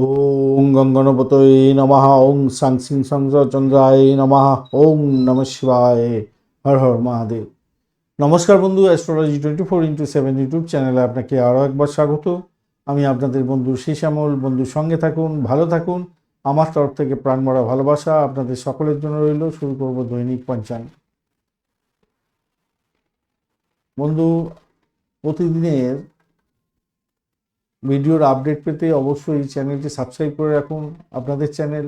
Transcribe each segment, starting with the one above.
ওং গঙ্গনপতয়ে নমঃ ওং সাং সিং চন্দ্রায় নমঃ ওং নম শিবায়, হর হর মহাদেব। নমস্কার বন্ধু astrology twenty four into seven YouTube চ্যানেলে আপনাকে আরও একবার স্বাগত। আমি আপনাদের বন্ধু শ্যামল বন্ধুর সঙ্গে থাকুন, ভালো থাকুন। আমার তরফ থেকে প্রাণমরা ভালোবাসা আপনাদের সকলের জন্য রইল। শুরু করব দৈনিক পঞ্চাঙ্গ বন্ধু, প্রতিদিনের ভিডিওর আপডেট পেতে অবশ্যই এই চ্যানেলটি সাবস্ক্রাইব করে রাখুন, আপনাদের চ্যানেল।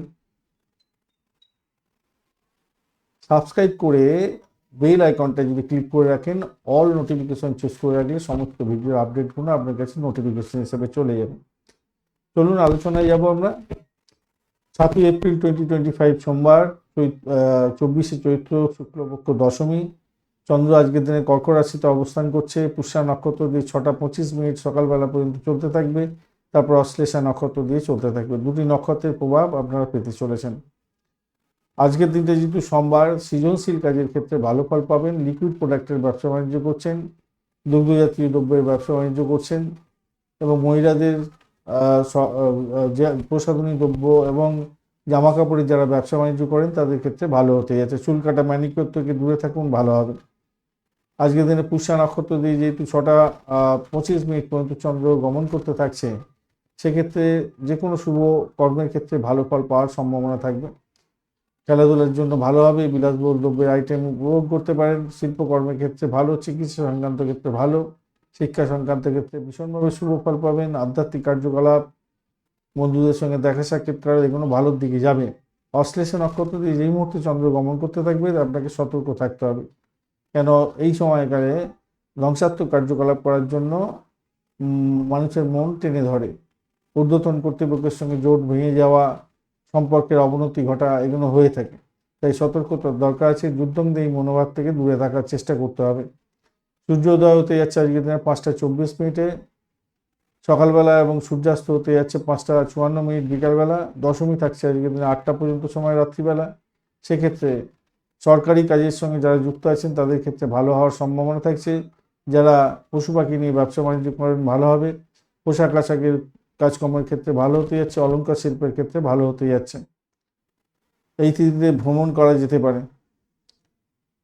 সাবস্ক্রাইব করে বেল আইকনটা যদি ক্লিক করে রাখেন, অল নোটিফিকেশন চুজ করে রাখলে সমস্ত ভিডিওর আপডেটগুলো আপনার কাছে নোটিফিকেশন হিসেবে চলে যাবে। চলুন, আলোচনায় যাব আমরা। সাতই এপ্রিল টোয়েন্টি টোয়েন্টি ফাইভ সোমবার চব্বিশে চৈত্র শুক্লপক্ষ দশমী। চন্দ্র আজকের দিনে কর্কট রাশিতে অবস্থান করছে। পুষ্যা নক্ষত্র দিয়ে ছটা পঁচিশ মিনিট সকালবেলা পর্যন্ত চলতে থাকবে। তারপর অশ্লেষা নক্ষত্র দিয়ে চলতে থাকবে। দুটি নক্ষত্রের প্রভাব আপনারা পেতে চলেছেন। আজকের দিনটা যেহেতু সোমবার, সৃজনশীল কাজের ক্ষেত্রে ভালো ফল পাবেন। লিকুইড প্রোডাক্টের ব্যবসা বাণিজ্য করছেন, দুগ্ধজাতীয় দ্রব্যের ব্যবসা বাণিজ্য করছেন এবং মহিলাদের প্রসাধনী দ্রব্য এবং জামা কাপড়ের যারা ব্যবসা বাণিজ্য করেন, তাদের ক্ষেত্রে ভালো হতে যাচ্ছে। চুল কাটা ম্যানিকিওর থেকে দূরে থাকুন, ভালো হবে। আজকের দিনে পুষ্যা নক্ষত্র দিয়ে যেহেতু ছটা পঁচিশ মিনিট পর্যন্ত চন্দ্র গমন করতে থাকছে, সেক্ষেত্রে যে কোনো শুভ কর্মের ক্ষেত্রে ভালো ফল পাওয়ার সম্ভাবনা থাকবে। খেলাধুলার জন্য ভালো হবে, বিলাসবহুল দ্রব্যের আইটেম উপভোগ করতে পারেন শিল্পকর্মের ক্ষেত্রে ভালো, চিকিৎসা সংক্রান্ত ক্ষেত্রে ভালো, শিক্ষা সংক্রান্ত ক্ষেত্রে ভীষণভাবে শুভ ফল পাবেন, আধ্যাত্মিক কার্যকলাপ, বন্ধুদের সঙ্গে দেখা সাক্ষাৎকার এগুলো ভালোর দিকে যাবে। অশ্লেষ নক্ষত্র দিয়ে যেই মুহূর্তে চন্দ্র গমন করতে থাকবে, আপনাকে সতর্ক থাকতে হবে। কেন এই সময়কালে ধ্বংসাত্মক কার্যকলাপ করার জন্য মানুষের মন টেনে ধরে। ঊর্ধ্বতন কর্তৃপক্ষের সঙ্গে জোট ভেঙে যাওয়া, সম্পর্কের অবনতি ঘটা এগুলো হয়ে থাকে। তাই সতর্কতার দরকার আছে যুদ্ধংদে এই মনোভাব থেকে দূরে থাকার চেষ্টা করতে হবে। সূর্যোদয় হতে যাচ্ছে আজকের দিনে পাঁচটা চব্বিশ মিনিটে। সকালবেলা এবং সূর্যাস্ত হতে যাচ্ছে পাঁচটা চুয়ান্ন মিনিট বিকালবেলা। দশমী থাকছে আজকের দিনে আটটা পর্যন্ত সময় রাত্রিবেলা। সেক্ষেত্রে সরকারি কাজের সঙ্গে যারা যুক্ত আছেন, তাদের ক্ষেত্রে ভালো হওয়ার সম্ভাবনা থাকছে। যারা পশু পাখি নিয়ে ব্যবসা বাণিজ্য করেন, ভালো হবে। পোশাক আশাকের কাজকর্মের ক্ষেত্রে ভালো হতে যাচ্ছে, অলংকার শিল্পের ক্ষেত্রে ভালো হতে যাচ্ছে। এই তিথিতে ভ্রমণ করা যেতে পারে।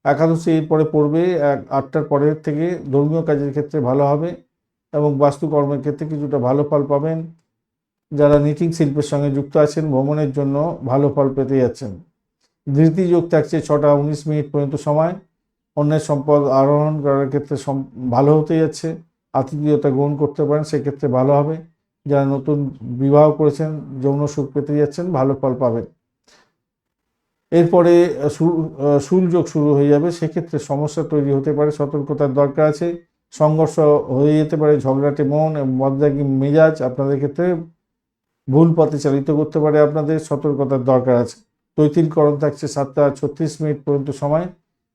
একাদশী এরপরে পড়বে, এক আটটার পরের থেকে ধর্মীয় কাজের ক্ষেত্রে ভালো হবে এবং বাস্তুকর্মের ক্ষেত্রে কিছুটা ভালো ফল পাবেন। যারা নিটিং শিল্পের সঙ্গে যুক্ত আছেন, ভ্রমণের জন্য ভালো ফল পেতে যাচ্ছেন। ধৃতি যোগ থাকছে ছটা উনিশ মিনিট পর্যন্ত সময়। অন্যের সম্পদ আরোহণ করার ক্ষেত্রে ভালো হতে যাচ্ছে। আতিথেয়তা গ্রহণ করতে পারেন সেক্ষেত্রে ভালো হবে। যারা নতুন বিবাহ করেছেন যৌন সুখ পেতে যাচ্ছেন ভালো ফল পাবেন। এরপরে আহ, সু- শুরু হয়ে যাবে সেক্ষেত্রে সমস্যা তৈরি হতে পারে সতর্কতার দরকার আছে। সংঘর্ষ হয়ে যেতে পারে ঝগড়াটে মন এবং বদলাগি মেজাজ আপনাদের ক্ষেত্রে ভুল পথে চালিত করতে পারে আপনাদের সতর্কতার দরকার আছে। তৈতিলকরণ থাকছে সাতটা ছত্রিশ মিনিট পর্যন্ত সময়।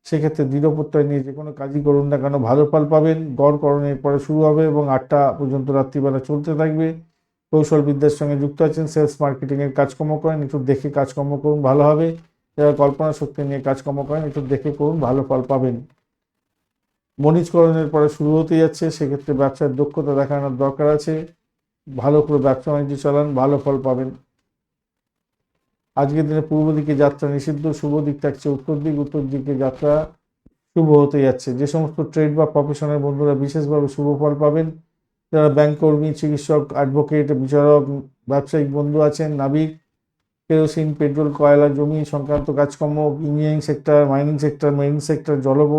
সেক্ষেত্রে দৃঢ় প্রত্যয় নিয়ে যে কোনো কাজই করুন না কেন, ভালো ফল পাবেন গড়করণের পরে শুরু হবে এবং আটটা পর্যন্ত রাত্রিবেলা চলতে থাকবে। কৌশল বিদ্যার সঙ্গে যুক্ত আছেন সেলস মার্কেটিংয়ের কাজকর্ম করেন, একটু দেখে কাজকর্ম করুন, ভালো হবে। যারা কল্পনা শক্তি নিয়ে কাজকর্ম করেন, একটু দেখে করুন, ভালো ফল পাবেন। বণিজকরণের পরে শুরু হতে যাচ্ছে, সেক্ষেত্রে ব্যবসার দক্ষতা দেখানোর দরকার আছে। ভালো করে ব্যবসা বাণিজ্য চালান, ভালো ফল পাবেন। আজকের দিনে পূর্ব দিকে যাত্রা নিষিদ্ধ, শুভ দিক থাকছে উত্তর দিক, উত্তর দিকে যাত্রা শুভ হতে যাচ্ছে। যে সমস্ত ট্রেড বা প্রফেশনের বন্ধুরা বিশেষভাবে শুভ ফল পাবেন, যারা ব্যাংক কর্মী, চিকিৎসক অ্যাডভোকেট বিচারক, ব্যবসায়িক বন্ধু আছেন, নাবিক কেরোসিন পেট্রোল কয়লা, জমি সংক্রান্ত কাজকর্ম engineering sector mining sector marine sector জলব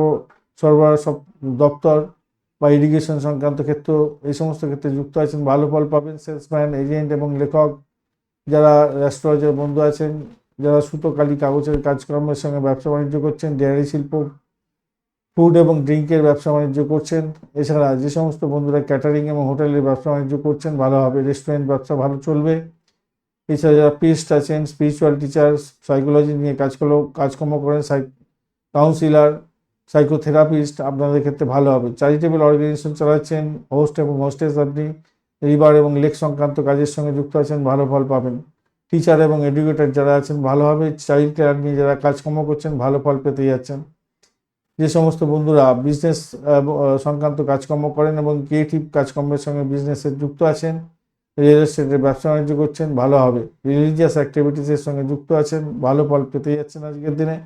সরবরাহ সব দপ্তর বা ইরিগেশন সংক্রান্ত ক্ষেত্র, এই সমস্ত ক্ষেত্রে যুক্ত আছেন, ভালো ফল পাবেন সেলসম্যান এজেন্ট এবং লেখক। যারা রেস্টুরেন্টের বন্ধু আছেন, যারা সুতো কালি কাগজের কাজকর্মের সঙ্গে ব্যবসা বাণিজ্য করছেন, ডেয়ারি শিল্প, ফুড এবং ড্রিঙ্কের ব্যবসা বাণিজ্য করছেন, এছাড়া যে সমস্ত বন্ধুরা ক্যাটারিং এবং হোটেলের ব্যবসা বাণিজ্য করছেন, ভালো হবে, রেস্টুরেন্ট ব্যবসা ভালো চলবে। এছাড়া যারা পিস্ট আছেন, স্পিরিচুয়াল টিচার সাইকোলজি নিয়ে কাজ করলেও কাজকর্ম করেন কাউন্সিলার, সাইকোথেরাপিস্ট, আপনাদের ক্ষেত্রে ভালো হবে। চ্যারিটেবল অর্গানাইজেশন চালাচ্ছেন, হোস্ট এবং হোস্টেস আপনি। রিভার এবং লেক সংক্রান্ত কাজের সঙ্গে যুক্ত আছেন, ভালো ফল পাবেন। টিচার এবং এডুকেটর যারা আছেন ভালোভাবে চাইল্ড কেয়ার নিয়ে যারা কাজকর্ম করছেন, ভালো ফল পেতে যাচ্ছেন। যে সমস্ত বন্ধুরা বিজনেস সংক্রান্ত কাজকর্ম করেন এবং ক্রিয়েটিভ কাজকর্মের সঙ্গে বিজনেসে যুক্ত আছেন রিয়েল এস্টেটের ব্যবসা বাণিজ্য করছেন, ভালো হবে। রিলিজিয়াস অ্যাক্টিভিটিসের সঙ্গে যুক্ত আছেন, ভালো ফল পেতে যাচ্ছেন আজকের দিনে।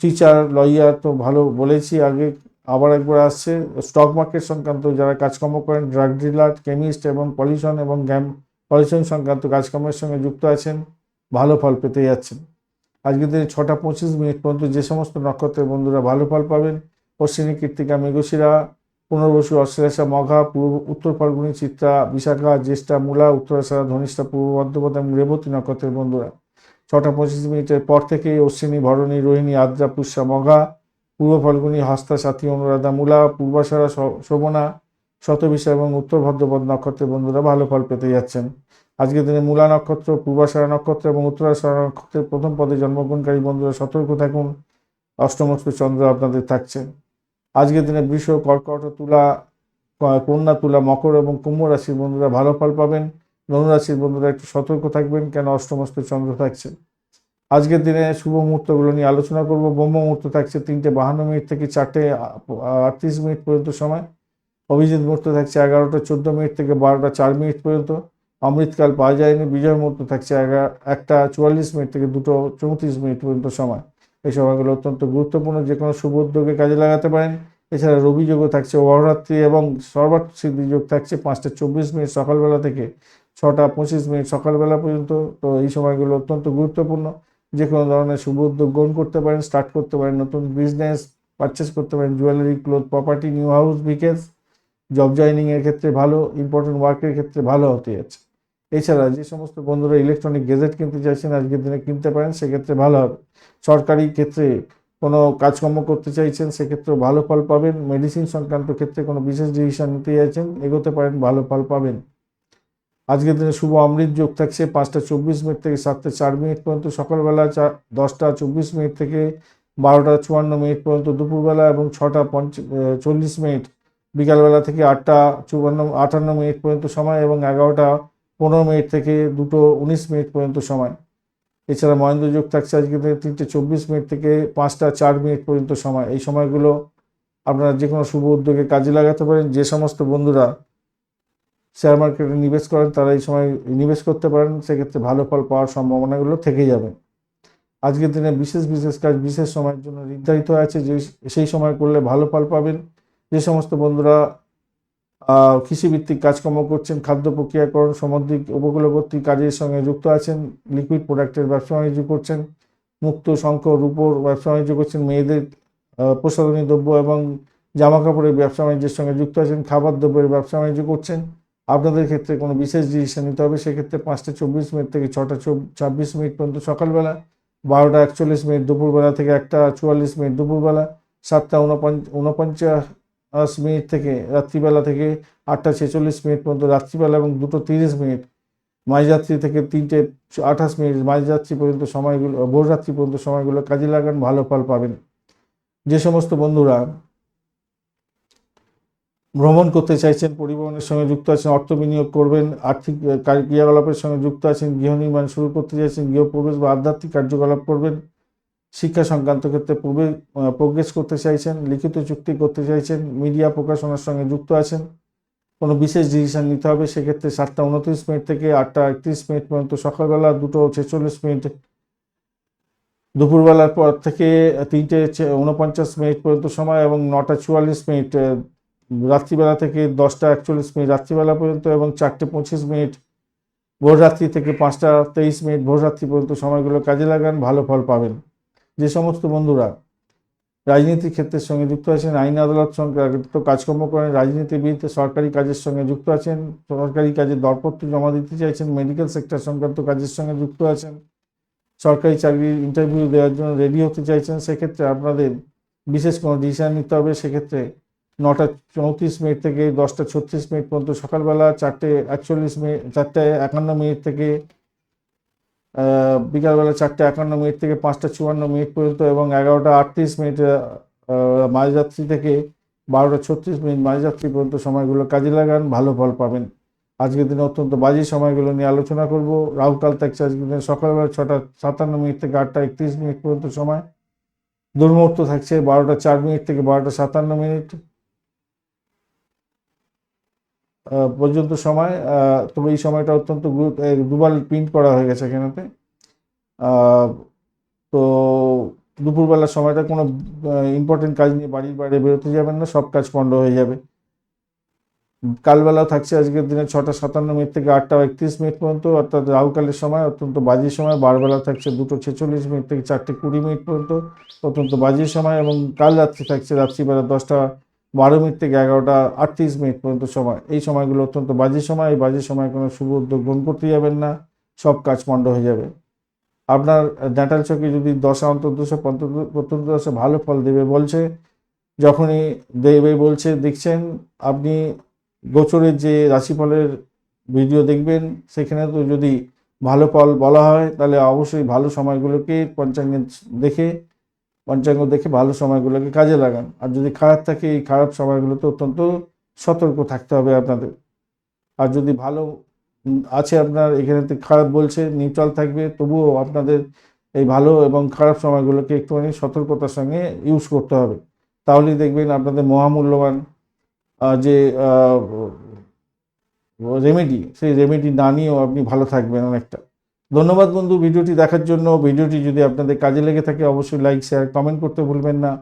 টিচার লয়ার তো ভালো বলেছি আগে আবার একবার আসছে। স্টক মার্কেট সংক্রান্ত যারা কাজকর্ম করেন ড্রাগ ডিলার কেমিস্ট এবং পলিউশন এবং গ্যাম পলিউশন সংক্রান্ত কাজকর্মের সঙ্গে যুক্ত আছেন, ভালো ফল পেতে যাচ্ছেন। আজকের দিনে ছটা পঁচিশ মিনিট পর্যন্ত যে সমস্ত নক্ষত্রের বন্ধুরা ভালো ফল পাবেন অশ্বিনী কৃত্তিকা মেঘশিরা, পুনর্বসু অশ্লেষা মঘা, পূর্ব উত্তর ফাল্গুনী চিত্রা, বিশাখা, জ্যেষ্ঠা, মূলা উত্তরাষাঢ়া ধনিষ্ঠা, পূর্ব বর্ধমান এবং রেবতী নক্ষত্রের বন্ধুরা। ছটা পঁচিশ মিনিটের পর থেকে অশ্বিনী, ভরণী, রোহিণী, আদ্রা, পুষ্যা, মঘা পূর্ব ফাল্গুনী, হস্তা, সাথী, অনুরাধা, মূলা পূর্বাষাঢ়া শ- শোভনা, শতবিশা এবং উত্তর ভদ্রপদ নক্ষত্রের বন্ধুরা ভালো ফল পেতে যাচ্ছেন। আজকের দিনে মূলা নক্ষত্র পূর্বাষাঢ়া নক্ষত্র এবং উত্তরাষাঢ়া নক্ষত্রের প্রথম পদে জন্মগ্রহণকারী বন্ধুরা সতর্ক থাকুন। অষ্টমস্ত চন্দ্র আপনাদের থাকছে। আজকের দিনে বৃষ, কর্কট, তুলা কন্যা, তুলা, মকর এবং কুম্ভ রাশির বন্ধুরা ভালো ফল পাবেন। ধনু রাশির বন্ধুরা একটু সতর্ক থাকবেন কেন অষ্টমস্ত চন্দ্র থাকছে। আজকের দিনে শুভ মুহূর্তগুলো নিয়ে আলোচনা করব। ব্রহ্ম মুহূর্ত থাকছে তিনটে বাহান্ন মিনিট থেকে চারটে আটত্রিশ মিনিট পর্যন্ত সময়। অভিজিৎ মুহূর্ত থাকছে এগারোটা চোদ্দ মিনিট থেকে বারোটা চার মিনিট পর্যন্ত। অমৃতকাল পাওয়া যায়নি। বিজয় মুহূর্ত থাকছে এগারো একটা চুয়াল্লিশ মিনিট থেকে দুটো চৌত্রিশ মিনিট পর্যন্ত সময়। এই সময়গুলো অত্যন্ত গুরুত্বপূর্ণ। যে কোনো শুভ উদ্যোগে কাজে লাগাতে পারেন। এছাড়া রবি যোগও থাকছে অহরাত্রি এবং সর্বাত সিদ্ধি যোগ থাকছে পাঁচটা চব্বিশ মিনিট সকালবেলা থেকে ছটা পঁচিশ মিনিট সকালবেলা পর্যন্ত। তো এই সময়গুলো অত্যন্ত গুরুত্বপূর্ণ। যে কোনো ধরনের শুভ উদ্যোগ গ্রহণ করতে পারেন স্টার্ট করতে পারেন, নতুন বিজনেস পারচেস করতে পারেন jewellery cloth property new house vehicles job joining এর ক্ষেত্রে ভালো ইম্পর্টেন্ট ওয়ার্কের ক্ষেত্রে ভালো হতে যাচ্ছে। এছাড়া যে সমস্ত বন্ধুরা ইলেকট্রনিক গেজেট কিনতে চাইছেন, আজকের দিনে কিনতে পারেন, সেক্ষেত্রে ভালো হবে। সরকারি ক্ষেত্রে কোনো কাজকর্ম করতে চাইছেন, সেক্ষেত্রেও ভালো ফল পাবেন। মেডিসিন সংক্রান্ত ক্ষেত্রে কোনো বিশেষ ডিসিশন নিতে চাইছেন, এগোতে পারেন, ভালো ফল পাবেন। আজকের দিনে শুভ অমৃত যোগ থাকছে পাঁচটা চব্বিশ মিনিট থেকে সাতটা চার মিনিট পর্যন্ত। সকালবেলা চা দশটা চব্বিশ মিনিট থেকে বারোটা চুয়ান্ন মিনিট পর্যন্ত দুপুরবেলা এবং ছটা পঞ্চ চল্লিশ মিনিট বিকালবেলা থেকে আটটা চুয়ান্ন, আটান্ন মিনিট পর্যন্ত সময় এবং এগারোটা পনেরো মিনিট থেকে দুটো উনিশ মিনিট পর্যন্ত সময়। এছাড়া মহেন্দ্র যোগ থাকছে আজকে দিনে তিনটে চব্বিশ মিনিট থেকে পাঁচটা চার মিনিট পর্যন্ত সময়। এই সময়গুলো আপনারা যে কোনো শুভ উদ্যোগে কাজে লাগাতে পারেন। যে সমস্ত বন্ধুরা শেয়ার মার্কেটে নিবেশ করেন, তারা এই সময় নিবেশ করতে পারেন, সেক্ষেত্রে ভালো ফল পাওয়ার সম্ভাবনাগুলো থেকে যাবে। আজকের দিনে বিশেষ বিশেষ কাজ, বিশেষ সময়ের জন্য নির্ধারিত আছে যে সেই সময় করলে ভালো ফল পাবেন। যে সমস্ত বন্ধুরা কৃষিভিত্তিক কাজকর্ম করছেন, খাদ্য প্রক্রিয়াকরণ সামুদ্রিক উপকূলবর্তী কাজের সঙ্গে যুক্ত আছেন, লিকুইড প্রোডাক্টের ব্যবসা বাণিজ্য করছেন, মুক্ত শঙ্খ, রূপোর ব্যবসা বাণিজ্য করছেন, মেয়েদের প্রসাধনী দ্রব্য এবং জামা কাপড়ের ব্যবসা বাণিজ্যের সঙ্গে যুক্ত আছেন, খাবার দ্রব্যের ব্যবসা বাণিজ্য করছেন। আপনাদের ক্ষেত্রে কোনো বিশেষ ডিসিশন নিতে হবে, সেক্ষেত্রে পাঁচটা চব্বিশ মিনিট থেকে ছটা ছাব্বিশ মিনিট পর্যন্ত সকালবেলা, বারোটা একচল্লিশ মিনিট দুপুরবেলা থেকে একটা চুয়াল্লিশ মিনিট দুপুরবেলা, সাতটা উনপঞ্চ, উনপঞ্চাশ মিনিট থেকে রাত্রিবেলা থেকে আটটা ছেচল্লিশ মিনিট পর্যন্ত রাত্রিবেলা এবং দুটো তিরিশ মিনিট। মাঝরাত্রি থেকে তিনটে আঠাশ মিনিট মাঝরাত্রি পর্যন্ত সময়গুলো, ভোররাত্রি পর্যন্ত সময়গুলো কাজে লাগান, ভালো ফল পাবেন। যে সমস্ত বন্ধুরা ভ্রমণ করতে চাইছেন, পরিবহনের সঙ্গে যুক্ত আছেন, অর্থ বিনিয়োগ করবেন, আর্থিক ক্রিয়াকলাপের সঙ্গে যুক্ত আছেন, গৃহ নির্মাণ শুরু করতে চাইছেন, গৃহপ্রবেশ বা আধ্যাত্মিক কার্যকলাপ করবেন, শিক্ষা সংক্রান্ত ক্ষেত্রে পূর্বে প্রোগ্রেস করতে চাইছেন, লিখিত চুক্তি করতে চাইছেন, মিডিয়া প্রকাশনার সঙ্গে যুক্ত আছেন, কোনো বিশেষ ডিসিশন নিতে হবে, সেক্ষেত্রে সাতটা উনত্রিশ মিনিট থেকে আটটা একত্রিশ মিনিট পর্যন্ত সকালবেলা দুটো ছেচল্লিশ মিনিট, দুপুরবেলার পর থেকে তিনটে উনপঞ্চাশ মিনিট পর্যন্ত সময় এবং নটা চুয়াল্লিশ মিনিট রাত্রিবেলা থেকে দশটা একচল্লিশ মিনিট, রাত্রিবেলা পর্যন্ত এবং চারটে পঁচিশ মিনিট ভোররাত্রি থেকে পাঁচটা তেইশ মিনিট ভোররাত্রি পর্যন্ত সময়গুলো কাজে লাগান, ভালো ফল পাবেন। যে সমস্ত বন্ধুরা রাজনীতির ক্ষেত্রের সঙ্গে যুক্ত আছেন, আইন আদালত সংক্রান্ত কাজকর্ম করেন রাজনীতিবিদ সরকারি কাজের সঙ্গে যুক্ত আছেন, সরকারি কাজে দরপত্র জমা দিতে চাইছেন মেডিকেল সেক্টর সংক্রান্ত কাজের সঙ্গে যুক্ত আছেন, সরকারি চাকরির ইন্টারভিউ দেওয়ার জন্য রেডি হতে চাইছেন, সেক্ষেত্রে আপনাদের বিশেষ কোনো ডিসিশন নিতে হবে, সেক্ষেত্রে নটা চৌত্রিশ মিনিট থেকে দশটা ছত্রিশ মিনিট পর্যন্ত সকালবেলা, চারটে একচল্লিশ মিনিট, চারটে একান্ন মিনিট থেকে বিকালবেলা চারটে একান্ন মিনিট থেকে পাঁচটা চুয়ান্ন মিনিট পর্যন্ত এবং এগারোটা আটত্রিশ মিনিট মাঝযাত্রী থেকে বারোটা ছত্রিশ মিনিট মাঝরাত্রি পর্যন্ত সময়গুলো কাজে লাগান, ভালো ফল পাবেন। আজকের দিনে অত্যন্ত বাজে সময়গুলো নিয়ে আলোচনা করব। রাহুকাল থাকছে আজকের দিনে সকালবেলা ছটা সাতান্ন মিনিট থেকে আটটা একত্রিশ মিনিট পর্যন্ত সময়। দুর্মুহূর্ত থাকছে বারোটা চার মিনিট থেকে বারোটা সাতান্ন মিনিট। পর্যন্ত সময় তবে এই সময়টা অত্যন্ত দুবার প্রিন্ট করা হয়ে গেছে এখানেতে। তো দুপুরবেলার সময়টা কোনো ইম্পর্টেন্ট কাজ নিয়ে বাড়ির বাইরে বেরোতে যাবেন না, সব কাজ পণ্ড হয়ে যাবে। কালবেলা থাকছে আজকের দিনে ছটা সাতান্ন মিনিট থেকে আটটা একত্রিশ মিনিট পর্যন্ত, অর্থাৎ রাহুকালের সময়, অত্যন্ত বাজে সময়। বারবেলা থাকছে দুটো ছেচল্লিশ মিনিট থেকে চারটে কুড়ি মিনিট পর্যন্ত, অত্যন্ত বাজে সময় এবং কাল রাত্রি থাকছে রাত্রিবেলা দশটা বারো মিনিট থেকে এগারোটা আটত্রিশ মিনিট পর্যন্ত সময়। এই সময়গুলো অত্যন্ত বাজে সময়। এই বাজে সময় কোনো শুভ উদ্যোগ গ্রহণ করতে যাবেন না। সব কাজ পণ্ড হয়ে যাবে। আপনার ডেটাল চকে যদি দশা অন্তর্দশা প্রত্যন্ত দশা ভালো ফল দেবে বলছে, যখনই দেবে বলছে, দেখছেন আপনি গোচরের যে রাশিফলের ভিডিও দেখবেন, সেখানে তো যদি ভালো ফল বলা হয়, তাহলে অবশ্যই ভালো সময়গুলোকে পঞ্চাঙ্গে দেখে পঞ্চাঙ্গ দেখে ভালো সময়গুলোকে কাজে লাগান। আর যদি খারাপ থাকে, এই খারাপ সময়গুলোতে অত্যন্ত সতর্ক থাকতে হবে আপনাদের। আর যদি ভালো আছে আপনার, এখানে খারাপ বলছে নিউট্রাল থাকবে, তবুও আপনাদের এই ভালো এবং খারাপ সময়গুলোকে একটুখানি সতর্কতার সঙ্গে ইউজ করতে হবে। তাহলেই দেখবেন আপনাদের মহামূল্যবান যে রেমেডি সেই রেমেডি না নিয়েও আপনি ভালো থাকবেন অনেকটা। ধন্যবাদ বন্ধু ভিডিওটি দেখার জন্য। ভিডিওটি যদি আপনাদের কাজে লেগে থাকে, অবশ্যই লাইক শেয়ার কমেন্ট করতে ভুলবেন না।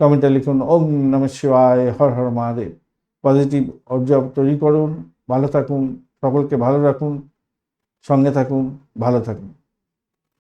কমেন্টে লিখুন, ওম নম শিবায়, হর হর মহাদেব। পজিটিভ অবজার্ভ তৈরি করুন, ভালো থাকুন, সকলকে ভালো রাখুন, সঙ্গে থাকুন, ভালো থাকুন।